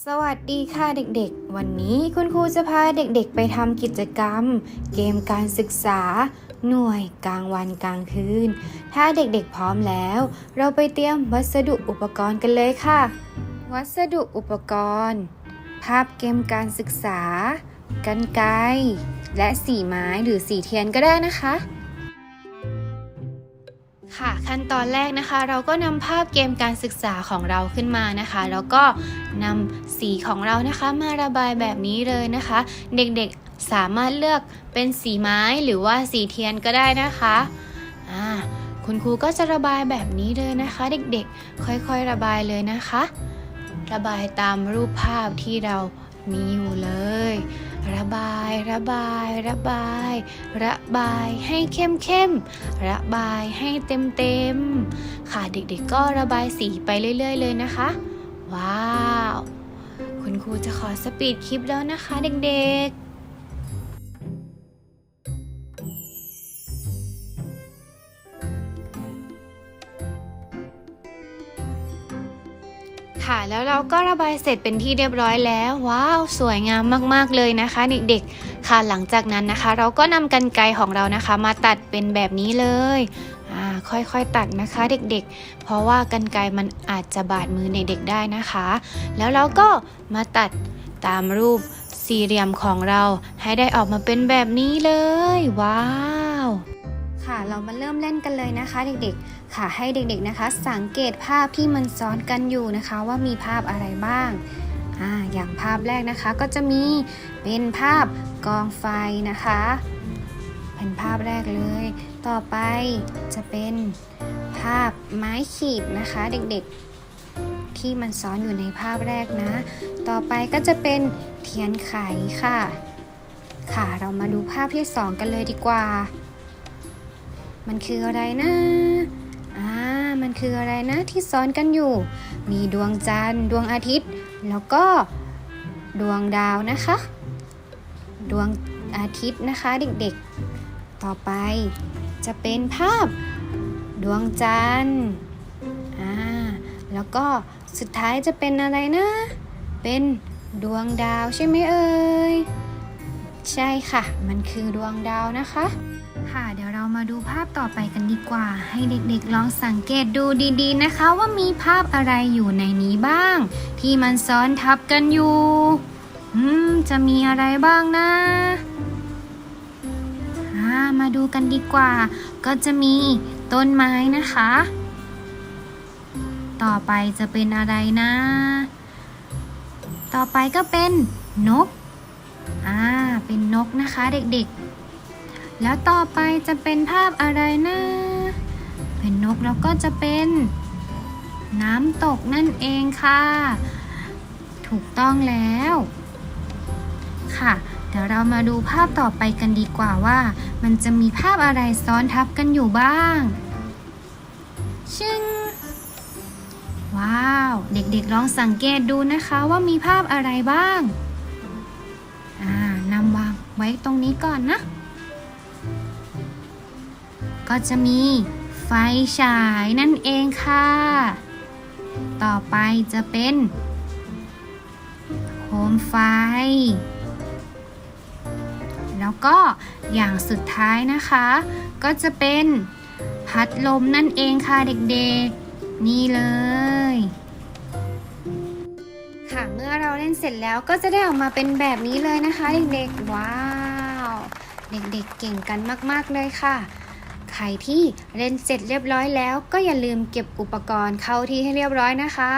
สวัสดีค่ะเด็กๆ วันนี้คุณครูจะพาเด็กๆ ไปทำกิจกรรม เกมการศึกษา หน่วยกลางวันกลางคืน ถ้าเด็กๆพร้อมแล้ว เราไปเตรียมวัสดุอุปกรณ์กันเลยค่ะ วัสดุอุปกรณ์ ภาพเกมการศึกษา กันไกและสีไม้หรือสีเทียนก็ได้นะคะ ค่ะขั้นตอนแรกนะคะ เราก็นำภาพเกมการศึกษาของเราขึ้นมานะคะ แล้วก็นำสีของเรานะคะมาระบายแบบนี้เลยนะคะ เด็กๆสามารถเลือกเป็นสีไม้หรือว่าสีเทียนก็ได้นะคะอ่าคุณครูก็จะระบายแบบนี้เลยนะคะ เด็กๆ ค่อยๆระบายเลยนะคะ ระบายตามรูปภาพที่เรามีอยู่เลย ระบายระบาย ระบาย ระบายให้เข้มเข้มระบายให้เต็มเต็มค่ะเด็กๆก็ระบายสีไปเรื่อย ๆ เลยนะคะ ว้าว คุณครูจะขอสปีดคลิปแล้วนะคะ เด็กๆ ค่ะแล้วเราก็ระบายเสร็จเป็นที่เรียบร้อยแล้ว ว้าว สวยงามมากๆเลยนะคะเด็กๆค่ะหลังจากนั้นนะคะ เราก็นำกันไกรของเรานะคะ มาตัดเป็นแบบนี้เลยอ่าค่อยๆตัดนะคะเด็กๆ เพราะว่ากันไกมันอาจจะบาดมือในเด็กได้นะคะ แล้วเราก็มาตัดตามรูปสี่เหลี่ยมของเราให้ได้ออกมาเป็นแบบนี้เลย ว้าว ค่ะเรามาเริ่มเล่นกันเลยนะคะ เด็กๆ ค่ะให้เด็กๆนะคะ สังเกตภาพที่มันซ้อนกันอยู่นะคะ ว่ามีภาพอะไรบ้างอ่าอย่างภาพแรกนะคะก็จะมีเป็นภาพกองไฟนะคะ เป็นภาพแรกเลย ต่อไปจะเป็นภาพไม้ขีดนะคะ เด็กๆ ที่มันซ้อนอยู่ในภาพแรกนะ ต่อไปก็จะเป็นเทียนไขค่ะ ค่ะเรามาดูภาพที่สองกันเลยดีกว่า มันคืออะไรนะ อ่า มันคืออะไรนะที่ซ้อนกันอยู่ มีดวงจันทร์ดวงอาทิตย์ แล้วก็ดวงดาวนะคะ ดวงอาทิตย์นะคะเด็กๆ ต่อไปจะเป็นภาพดวงจันทร์ อ่า แล้วก็สุดท้ายจะเป็นอะไรนะ เป็นดวงดาวใช่ไหมเอ่ย ใช่ค่ะ มันคือดวงดาวนะคะ ค่ะ เดี๋ยวเรา มาดูภาพต่อไปกันดีกว่า ให้เด็กๆลองสังเกตดูดีๆนะคะว่ามีภาพอะไรอยู่ในนี้บ้าง ที่มันซ้อนทับกันอยู่อืมจะมีอะไรบ้างนะามาดูกันดีกว่า ก็จะมีต้นไม้นะคะ ต่อไปจะเป็นอะไรนะ ต่อไปก็เป็นนก อ่า เป็นนกนะคะเด็กๆ แล้วต่อไปจะเป็นภาพอะไรนะ เป็นนกแล้วก็จะเป็นน้ำตกนั่นเองค่ะ ถูกต้องแล้ว ค่ะ เดี๋ยวเรามาดูภาพต่อไปกันดีกว่าว่า มันจะมีภาพอะไรซ้อนทับกันอยู่บ้าง ชึงว้าว เด็กๆลองสังเกตดูนะคะว่ามีภาพอะไรบ้าง อ่านำวางไว้ตรงนี้ก่อนนะ ก็จะมีไฟฉายนั่นเองค่ะ ต่อไปจะเป็นโคมไฟ แล้วก็อย่างสุดท้ายนะคะ ก็จะเป็นพัดลมนั่นเองค่ะเด็กๆ นี่เลย ค่ะเมื่อเราเล่นเสร็จแล้วก็จะได้ออกมาเป็นแบบนี้เลยนะคะเด็กๆ ว้าว เด็กๆเก่งกันมากๆเลยค่ะ ใครที่เล่นเสร็จเรียบร้อยแล้ว ก็อย่าลืมเก็บอุปกรณ์เข้าที่ให้เรียบร้อยนะคะ